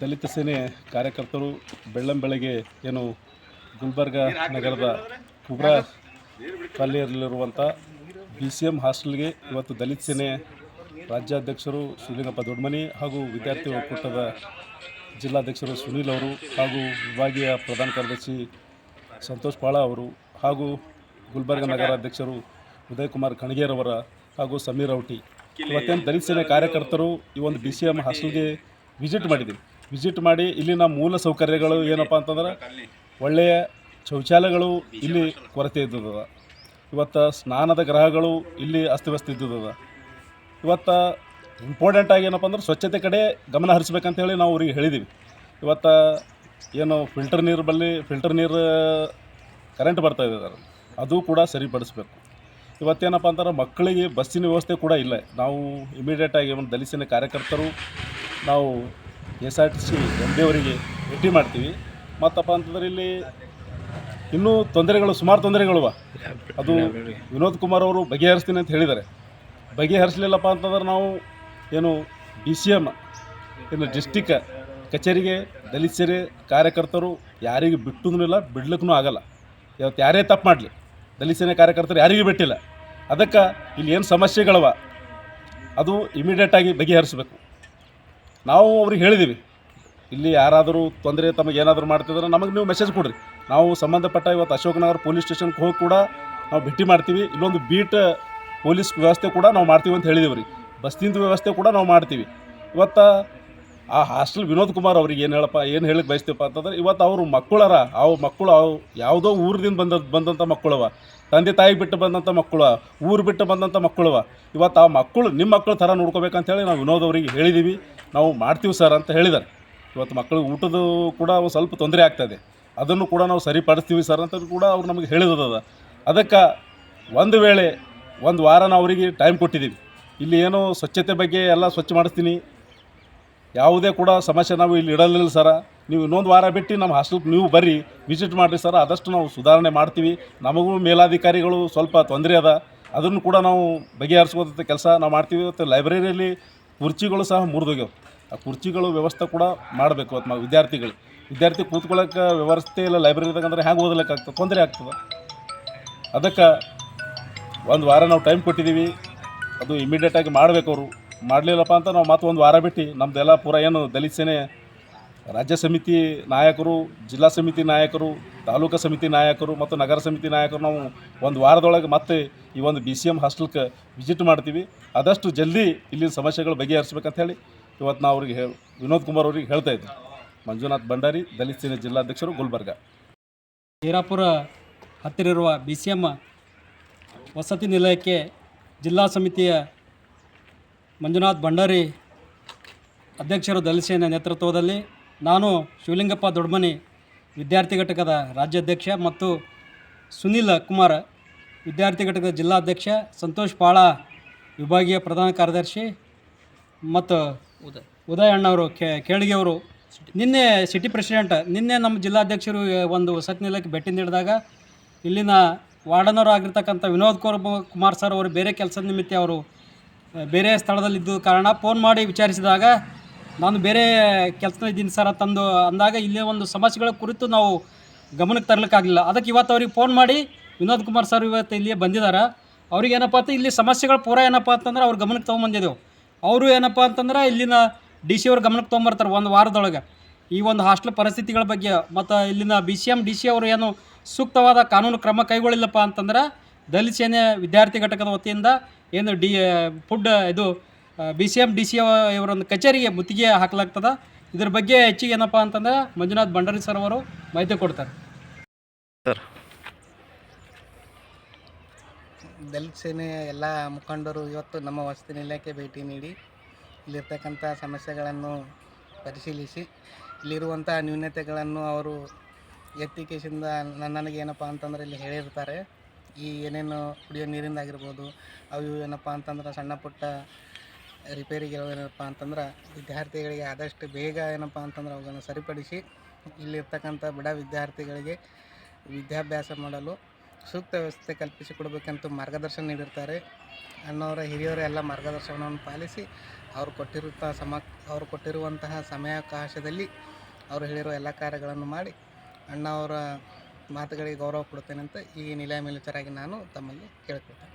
ದಲಿತ ಸೇನೆ ಕಾರ್ಯಕರ್ತರು ಬೆಳ್ಳಂಬೆಳಗ್ಗೆ ಏನು ಗುಲ್ಬರ್ಗ ನಗರದ ಕುಬ್ರಾ ಕಾಲನಿಯಲ್ಲಿರುವಂಥ ಬಿ ಸಿ ಎಂ ಹಾಸ್ಟೆಲ್ಗೆ ಇವತ್ತು ದಲಿತ ಸೇನೆ ರಾಜ್ಯಾಧ್ಯಕ್ಷರು ಶಿವಲಿಂಗಪ್ಪ ದೊಡ್ಡಮನಿ ಹಾಗೂ ವಿದ್ಯಾರ್ಥಿ ಒಕ್ಕೂಟದ ಜಿಲ್ಲಾಧ್ಯಕ್ಷರು ಸುನೀಲ್ ಅವರು ಹಾಗೂ ವಿಭಾಗೀಯ ಪ್ರಧಾನ ಕಾರ್ಯದರ್ಶಿ ಸಂತೋಷ್ ಪಾಳ ಅವರು ಹಾಗೂ ಗುಲ್ಬರ್ಗ ನಗರಾಧ್ಯಕ್ಷರು ಉದಯ್ ಕುಮಾರ್ ಖಣಗೇರವರ ಹಾಗೂ ಸಮೀರ್ ಔಟಿ. ಇವತ್ತೇನು ದಲಿತ ಸೇನೆ ಕಾರ್ಯಕರ್ತರು ಈ ಒಂದು ಬಿ ಸಿ ಎಂ ಹಾಸ್ಟೆಲ್ಗೆ ವಿಸಿಟ್ ಮಾಡಿದ್ದೀವಿ ವಿಸಿಟ್ ಮಾಡಿ ಇಲ್ಲಿನ ಮೂಲ ಸೌಕರ್ಯಗಳು ಏನಪ್ಪ ಅಂತಂದ್ರೆ ಒಳ್ಳೆಯ ಶೌಚಾಲಯಗಳು ಇಲ್ಲಿ ಕೊರತೆ ಇದ್ದದ ಇವತ್ತು ಸ್ನಾನದ ಗ್ರಹಗಳು ಇಲ್ಲಿ ಅಸ್ತವ್ಯಸ್ತ ಇದ್ದದ ಇವತ್ತು ಇಂಪಾರ್ಟೆಂಟಾಗಿ ಏನಪ್ಪ ಅಂದ್ರೆ ಸ್ವಚ್ಛತೆ ಕಡೆ ಗಮನ ಹರಿಸ್ಬೇಕಂತ ಹೇಳಿ ನಾವು ಅವ್ರಿಗೆ ಹೇಳಿದ್ದೀವಿ ಇವತ್ತು ಏನು ಫಿಲ್ಟರ್ ನೀರು ಬಲ್ಲಿ ಫಿಲ್ಟರ್ ನೀರು ಕರೆಂಟ್ ಬರ್ತಾ ಇದೆ ಅದು ಕೂಡ ಸರಿಪಡಿಸ್ಬೇಕು. ಇವತ್ತೇನಪ್ಪ ಅಂತಂದ್ರೆ ಮಕ್ಕಳಿಗೆ ಬಸ್ಸಿನ ವ್ಯವಸ್ಥೆ ಕೂಡ ಇಲ್ಲ. ನಾವು ಇಮಿಡಿಯೇಟಾಗಿ ಒಂದು ದಲಿಸಿನ ಕಾರ್ಯಕರ್ತರು, ನಾವು S R T C M D ಅವರಿಗೆ ಭೇಟಿ ಮಾಡ್ತೀವಿ. ಮತ್ತಪ್ಪ ಅಂತಂದ್ರೆ ಇಲ್ಲಿ ಇನ್ನೂ ತೊಂದರೆಗಳು, ಸುಮಾರು ತೊಂದರೆಗಳು ಅದು ವಿನೋದ್ ಕುಮಾರ್ ಅವರು ಬಗೆಹರಿಸ್ತೀನಿ ಅಂತ ಹೇಳಿದ್ದಾರೆ. ಬಗೆಹರಿಸಲಿಲ್ಲಪ್ಪ ಅಂತಂದ್ರೆ ನಾವು ಏನು ಡಿ ಸಿ ಎಂ ಏನು ಡಿಸ್ಟಿಕ್ ಕಚೇರಿಗೆ, ದಲಿತ ಸೇರಿ ಕಾರ್ಯಕರ್ತರು ಯಾರಿಗೆ ಬಿಟ್ಟುದೂ ಇಲ್ಲ, ಬಿಡ್ಲಿಕ್ಕೂ ಆಗಲ್ಲ. ಇವತ್ತು ಯಾರೇ ತಪ್ಪು ಮಾಡಲಿ, ದಲಿತ ಸೇನೆ ಕಾರ್ಯಕರ್ತರು ಯಾರಿಗೂ ಬಿಟ್ಟಿಲ್ಲ. ಅದಕ್ಕೆ ಇಲ್ಲಿ ಏನು ಸಮಸ್ಯೆಗಳವ, ಅದು ಇಮಿಡಿಯೇಟಾಗಿ ಬಗೆಹರಿಸಬೇಕು. ನಾವು ಅವ್ರಿಗೆ ಹೇಳಿದ್ದೀವಿ. ಇಲ್ಲಿ ಯಾರಾದರೂ ತೊಂದರೆ ತಮಗೆ ಏನಾದರೂ ಮಾಡ್ತಿದ್ರೆ ನಮಗೆ ನೀವು ಮೆಸೇಜ್ ಕೊಡ್ರಿ. ನಾವು ಸಂಬಂಧಪಟ್ಟ ಇವತ್ತು ಅಶೋಕನಗರ ಪೊಲೀಸ್ ಸ್ಟೇಷನ್ಗೆ ಹೋಗಿ ಕೂಡ ನಾವು ಭೇಟಿ ಮಾಡ್ತೀವಿ. ಇಲ್ಲೊಂದು ಬೀಟ್ ಪೊಲೀಸ್ ವ್ಯವಸ್ಥೆ ಕೂಡ ನಾವು ಮಾಡ್ತೀವಿ ಅಂತ ಹೇಳಿದೀವಿ ರೀ ಬಸ್ತಿಂದು ವ್ಯವಸ್ಥೆ ಕೂಡ ನಾವು ಮಾಡ್ತೀವಿ. ಇವತ್ತು ಆ ಹಾಸ್ಟೆಲ್ ವಿನೋದ್ ಕುಮಾರ್ ಅವ್ರಿಗೆ ಏನು ಹೇಳಪ್ಪ, ಏನು ಹೇಳಕ್ಕೆ ಬಯಸ್ತೀವಪ್ಪ ಅಂತಂದ್ರೆ ಇವತ್ತು ಅವರು ಮಕ್ಕಳರ ಅವು ಮಕ್ಕಳು ಅವು ಯಾವುದೋ ಊರಿಂದ ಬಂದ ಬಂದಂಥ ಮಕ್ಕಳವ ತಂದೆ ತಾಯಿ ಬಿಟ್ಟು ಬಂದಂಥ ಮಕ್ಕಳು ಊರು ಬಿಟ್ಟು ಬಂದಂಥ ಮಕ್ಕಳವ ಇವತ್ತು ಆ ಮಕ್ಕಳು, ನಿಮ್ಮ ಮಕ್ಕಳು ಥರ ನೋಡ್ಕೋಬೇಕಂತೇಳಿ ನಾವು ವಿನೋದ್ ಅವರಿಗೆ ಹೇಳಿದ್ದೀವಿ ನಾವು ಮಾಡ್ತೀವಿ ಸರ್ ಅಂತ ಹೇಳಿದ್ದಾರೆ. ಇವತ್ತು ಮಕ್ಕಳಿಗೆ ಊಟದ ಕೂಡ ಸ್ವಲ್ಪ ತೊಂದರೆ ಆಗ್ತದೆ ಅದನ್ನು ಕೂಡ ನಾವು ಸರಿಪಡಿಸ್ತೀವಿ ಸರ್ ಅಂತ ಕೂಡ ಅವ್ರು ನಮಗೆ ಹೇಳಿದದ ಅದಕ್ಕೆ ಒಂದು ವೇಳೆ ಒಂದು ವಾರ ನಾವು ಅವರಿಗೆ ಟೈಮ್ ಕೊಟ್ಟಿದ್ದೀವಿ. ಇಲ್ಲಿ ಏನೋ ಸ್ವಚ್ಛತೆ ಬಗ್ಗೆ ಎಲ್ಲ ಸ್ವಚ್ಛ ಮಾಡಿಸ್ತೀನಿ. ಯಾವುದೇ ಕೂಡ ಸಮಸ್ಯೆ ನಾವು ಇಲ್ಲಿ ಇಡಲಿಲ್ಲ ಸರ. ನೀವು ಇನ್ನೊಂದು ವಾರ ಬಿಟ್ಟು ನಮ್ಮ ಹಾಸ್ಟೆಲ್ಗೆ ನೀವು ಬರ್ರಿ. ವಿಸಿಟ್ ಮಾಡಿರಿ ಸರ್. ಆದಷ್ಟು ನಾವು ಸುಧಾರಣೆ ಮಾಡ್ತೀವಿ. ನಮಗೂ ಮೇಲಾಧಿಕಾರಿಗಳು ಸ್ವಲ್ಪ ತೊಂದರೆ ಅದ. ಅದನ್ನು ಕೂಡ ನಾವು ಬಗೆಹರಿಸುವಂಥ ಕೆಲಸ ನಾವು ಮಾಡ್ತೀವಿ. ಮತ್ತು ಲೈಬ್ರರಿಯಲ್ಲಿ ಕುರ್ಚಿಗಳು ಸಹ ಮುರಿದೋಗ್ಯಾವ. ಆ ಕುರ್ಚಿಗಳು ವ್ಯವಸ್ಥೆ ಕೂಡ ಮಾಡಬೇಕು ನಾವು ವಿದ್ಯಾರ್ಥಿಗಳು ವಿದ್ಯಾರ್ಥಿ ಕೂತ್ಕೊಳ್ಳೋಕೆ ವ್ಯವಸ್ಥೆ ಇಲ್ಲ ಲೈಬ್ರರಿದಾಗ ಅಂದ್ರೆ ಹ್ಯಾಂಗೆ ಓದಲಿಕ್ಕಾಗ್ತದೆ ತೊಂದರೆ ಆಗ್ತದೆ. ಅದಕ್ಕೆ ಒಂದು ವಾರ ನಾವು ಟೈಮ್ ಕೊಟ್ಟಿದ್ದೀವಿ. ಅದು ಇಮಿಡಿಯೇಟಾಗಿ ಮಾಡಬೇಕು ಅವರು. ಮಾಡಲಿಲ್ಲಪ್ಪ ಅಂತ ನಾವು ಮತ್ತೆ ಒಂದು ವಾರ ಬಿಟ್ಟು ನಮ್ಮದೆಲ್ಲ ಪೂರ ಏನು ದಲಿತ ಸೇನೆ, ರಾಜ್ಯ ಸಮಿತಿ ನಾಯಕರು, ಜಿಲ್ಲಾ ಸಮಿತಿ ನಾಯಕರು, ತಾಲೂಕು ಸಮಿತಿ ನಾಯಕರು ಮತ್ತು ನಗರ ಸಮಿತಿ ನಾಯಕರು ನಾವು ಒಂದು ವಾರದೊಳಗೆ ಮತ್ತೆ ಈ ಒಂದು ಬಿ ಸಿ ಎಂ ಹಾಸ್ಟೆಲ್ಗೆ ವಿಸಿಟ್ ಮಾಡ್ತೀವಿ. ಆದಷ್ಟು ಜಲ್ದಿ ಇಲ್ಲಿನ ಸಮಸ್ಯೆಗಳು ಬಗೆಹರಿಸ್ಬೇಕಂತ ಹೇಳಿ ಇವತ್ತು ನಾವು ಅವ್ರಿಗೆ ಹೇಳಿ, ವಿನೋದ್ ಕುಮಾರ್ ಅವ್ರಿಗೆ ಹೇಳ್ತಾ ಇದ್ದೆ. ಮಂಜುನಾಥ್ ಭಂಡಾರಿ, ದಲಿತ ಸೇನೆ ಜಿಲ್ಲಾಧ್ಯಕ್ಷರು ಗುಲ್ಬರ್ಗ. ಹತ್ತಿರ ಇರುವ ಬಿ ಸಿ ಎಂ ವಸತಿ ನಿಲಯಕ್ಕೆ ಜಿಲ್ಲಾ ಸಮಿತಿಯ ಮಂಜುನಾಥ್ ಭಂಡಾರಿ ಅಧ್ಯಕ್ಷರು ದಲಿತ ಸೇನೆ ನೇತೃತ್ವದಲ್ಲಿ ನಾನು ಶಿವಲಿಂಗಪ್ಪ ದೊಡ್ಮನಿ ವಿದ್ಯಾರ್ಥಿ ಘಟಕದ ರಾಜ್ಯಾಧ್ಯಕ್ಷ ಮತ್ತು ಸುನಿಲ್ ಕುಮಾರ್ ವಿದ್ಯಾರ್ಥಿ ಘಟಕದ ಜಿಲ್ಲಾಧ್ಯಕ್ಷ, ಸಂತೋಷ್ ಪಾಳ ವಿಭಾಗೀಯ ಪ್ರಧಾನ ಕಾರ್ಯದರ್ಶಿ ಮತ್ತು ಉದಯ್. ಅಣ್ಣವರು ಕೇಳಿಗೆಯವರು. ಕೇಳಿಗೆ ಅವರು ನಿನ್ನೆ ಸಿಟಿ ಪ್ರೆಸಿಡೆಂಟ್ ನಿನ್ನೆ ನಮ್ಮ ಜಿಲ್ಲಾಧ್ಯಕ್ಷರು ಒಂದು ವಸತಿ ನಿಲಯಕ್ಕೆ ಭೇಟಿ ನೀಡಿದಾಗ ಇಲ್ಲಿನ ವಾರ್ಡನವರು ಆಗಿರ್ತಕ್ಕಂಥ ವಿನೋದ್ ಕುರ್ ಕುಮಾರ್ ಸರ್ ಅವರು ಬೇರೆ ಕೆಲಸದ ನಿಮಿತ್ತ ಅವರು ಬೇರೆ ಸ್ಥಳದಲ್ಲಿದ್ದ ಕಾರಣ ಫೋನ್ ಮಾಡಿ ವಿಚಾರಿಸಿದಾಗ ನಾನು ಬೇರೆ ಕೆಲಸದಲ್ಲಿದ್ದೀನಿ ಸರ್ ತಂದು ಅಂದಾಗ ಇಲ್ಲೇ ಒಂದು ಸಮಸ್ಯೆಗಳ ಕುರಿತು ನಾವು ಗಮನಕ್ಕೆ ತರಲಿಕ್ಕಾಗಲಿಲ್ಲ. ಅದಕ್ಕೆ ಇವತ್ತು ಅವ್ರಿಗೆ ಫೋನ್ ಮಾಡಿ ವಿನೋದ್ ಕುಮಾರ್ ಸರ್ ಇವತ್ತು ಇಲ್ಲಿಯೇ ಬಂದಿದ್ದಾರೆ. ಅವ್ರಿಗೆ ಏನಪ್ಪ ಅಂತ ಇಲ್ಲಿ ಸಮಸ್ಯೆಗಳು ಪೂರ ಏನಪ್ಪ ಅಂತಂದ್ರೆ ಅವ್ರ ಗಮನಕ್ಕೆ ತೊಗೊಂಬಂದಿದ್ದೆವು. ಅವರು ಏನಪ್ಪ ಅಂತಂದ್ರೆ ಇಲ್ಲಿನ ಡಿ ಸಿ ಅವ್ರ ಗಮನಕ್ಕೆ ತೊಗೊಂಬರ್ತಾರೆ ಒಂದು ವಾರದೊಳಗೆ. ಈ ಒಂದು ಹಾಸ್ಟೆಲ್ ಪರಿಸ್ಥಿತಿಗಳ ಬಗ್ಗೆ ಮತ್ತು ಇಲ್ಲಿನ B C M D C ಅವರು ಏನು ಸೂಕ್ತವಾದ ಕಾನೂನು ಕ್ರಮ ಕೈಗೊಳ್ಳಿಲ್ಲಪ್ಪ ಅಂತಂದ್ರೆ ದಲಿತ ಸೇನೆ ವಿದ್ಯಾರ್ಥಿ ಘಟಕದ ವತಿಯಿಂದ ಏನು ಡಿ ಫುಡ್ ಇದು B C M D C ಇವರೊಂದು ಕಚೇರಿಗೆ ಮುತ್ತಿಗೆ ಹಾಕಲಾಗ್ತದೆ. ಇದ್ರ ಬಗ್ಗೆ ಹೆಚ್ಚಿಗೆ ಏನಪ್ಪ ಅಂತಂದ್ರೆ ಮಂಜುನಾಥ್ ಭಂಡಾರಿ ಸರ್ ಅವರು ಮಾಹಿತಿ ಕೊಡ್ತಾರೆ. ದಲಿತ ಸೇನೆ ಎಲ್ಲ ಮುಖಂಡರು ಇವತ್ತು ನಮ್ಮ ವಸತಿ ನಿಲಯಕ್ಕೆ ಭೇಟಿ ನೀಡಿ ಇಲ್ಲಿರ್ತಕ್ಕಂಥ ಸಮಸ್ಯೆಗಳನ್ನು ಪರಿಶೀಲಿಸಿ, ಇಲ್ಲಿರುವಂಥ ನ್ಯೂನತೆಗಳನ್ನು ಅವರು ಎತ್ತಿಕೇಶಿಂದ ನನಗೆ ಏನಪ್ಪ ಅಂತಂದ್ರೆ ಇಲ್ಲಿ ಹೇಳಿರ್ತಾರೆ. ಈ ಏನೇನು ಕುಡಿಯೋ ನೀರಿಂದಾಗಿರ್ಬೋದು ಅವು ಏನಪ್ಪ ಅಂತಂದ್ರೆ ಸಣ್ಣ ಪುಟ್ಟ ರಿಪೇರಿಗೆ ಏನಪ್ಪ ಅಂತಂದ್ರೆ ವಿದ್ಯಾರ್ಥಿಗಳಿಗೆ ಆದಷ್ಟು ಬೇಗ ಏನಪ್ಪ ಅಂತಂದ್ರೆ ಅವುಗಳನ್ನು ಸರಿಪಡಿಸಿ ಇಲ್ಲಿರ್ತಕ್ಕಂಥ ಬಡ ವಿದ್ಯಾರ್ಥಿಗಳಿಗೆ ವಿದ್ಯಾಭ್ಯಾಸ ಮಾಡಲು ಸೂಕ್ತ ವ್ಯವಸ್ಥೆ ಕಲ್ಪಿಸಿಕೊಡಬೇಕಂತ ಮಾರ್ಗದರ್ಶನ ನೀಡಿರ್ತಾರೆ. ಅಣ್ಣವರ ಹಿರಿಯರ ಎಲ್ಲ ಮಾರ್ಗದರ್ಶನವನ್ನು ಪಾಲಿಸಿ ಅವರು ಕೊಟ್ಟಿರುತ್ತ ಸಮ, ಅವರು ಕೊಟ್ಟಿರುವಂತಹ ಸಮಯಾವಕಾಶದಲ್ಲಿ ಅವರು ಹೇಳಿರೋ ಎಲ್ಲ ಕಾರ್ಯಗಳನ್ನು ಮಾಡಿ ಅಣ್ಣ ಅವರ ಮಾತುಗಳಿಗೆ ಗೌರವ ಕೊಡುತ್ತೇನೆ ಅಂತ ಈ ನಿಲಯ ಮೇಲ್ವಿಚಾರಾಗಿ ನಾನು ತಮ್ಮಲ್ಲಿ ಕೇಳ್ಕೊಳ್ತೇನೆ.